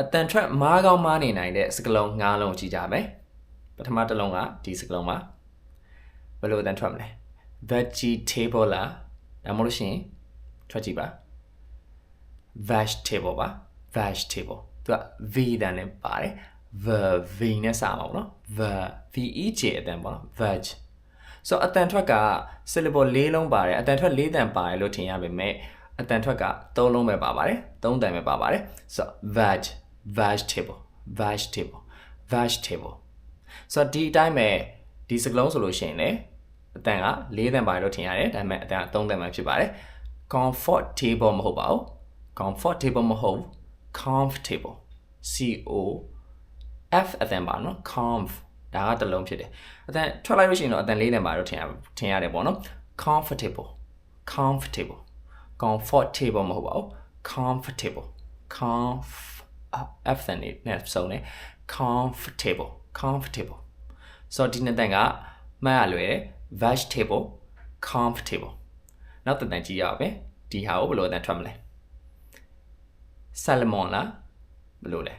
အတန်ထွက်မားကောင်းမားနေနိုင်တဲ့စကလုံး၅လုံးကြည့်ကြမယ်ပထမတစ်လုံးကဒီစကလုံးပါဘယ်လိုအတန်ထွက်မလဲ vegetable လားဒါမှမဟုတ်လို့ရှိရင်ထွက်ကြည့်ပါ vegetable ပါ vegetable သူက v တန်နဲ့ပါတယ် v v နဲ့စမှာပေါ့နော် v v e j အတန်ပေါ့နော် veg ဆိုတော့အတန်ထွက်က syllable ၄လုံးပါတယ်အတန်ထွက်၄တန်ပါတယ်လို့ထင်ရပေမဲ့အတန်ထွက်က၃လုံးပဲပါပါတယ်၃တန်ပဲပါပါတယ်ဆိုတော့ veg vegetable vegetable vegetable ဆိုတော့ဒီအတိုင်းပဲဒီစကလုံးဆိုလို့ရှိရင်လည်းအတန်က၄တန်ပါတယ်လို့ထင်ရတယ်ဒါပေမဲ့အတန်က၃တန်ပဲဖြစ်ပါတယ် comfortable မဟုတ်ပါဘူး comfortable မဟုတ်ဘူး comfortable c o f အတန်ပါနော် comf ဒါကတစ်လုံးဖြစ်တယ်အတန်ထွက်လိုက်လို့ရှိရင်တော့အတန်လေးတန်ပါတော့ထင်ရထင်ရတယ်ပေါ့နော် comfortable comfortable comfortable မဟုတ်ပါဘူး comfortable comf f တန်လေးနဲ့စုံတယ် comfortable comfortable ဆိုတော့ဒီနှစ်တန်ကမှတ်ရလွယ်တယ် vegetable comfortable နောက်တစ်တန်ကြည့်ရအောင်ပဲဒီဟာကိုဘယ်လိုအတန်ထွက်မလဲ salmon လားဘယ်လိုလဲ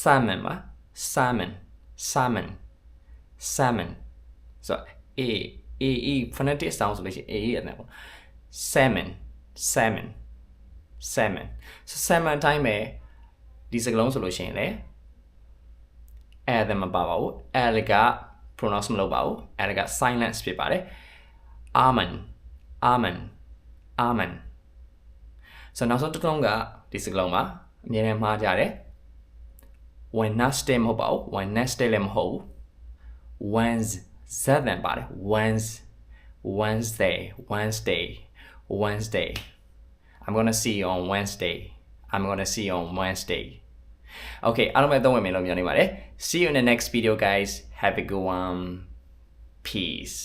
salmon ပါ salmon salmon salmon ဆိုတော့ a a e phonetic sound ဆိုလို့ရှိရင် a e အတန်ပေါ့ salmon salmon salmon ဆို salmon အတိုင်းပဲ ဒီစကလုံးဆိုလို့ရှိရင်လေအဲ့ဒါမပါပါဘူးအဲ့က pronounce မလုပ်ပါဘူးအဲ့က silence ဖြစ်ပါတယ် almond almond almond ဆိုတော့နောက်ဆုံးတစ်လုံးကဒီစကလုံးပါအမြဲတမ်းမှားကြတယ် Wednesday မဟုတ်ပါဘူး Wednesday လည်းမဟုတ်ဘူး Wednesday တယ်ပါတယ် Wednesday Wednesday Wednesday Wednesday I'm going to see you on Wednesday I'm going to see you on Wednesday Okay အားလုံးပဲသုံးဝင်မယ်လို့မျှော်နေပါတယ် See you in the next video guys have a good one peace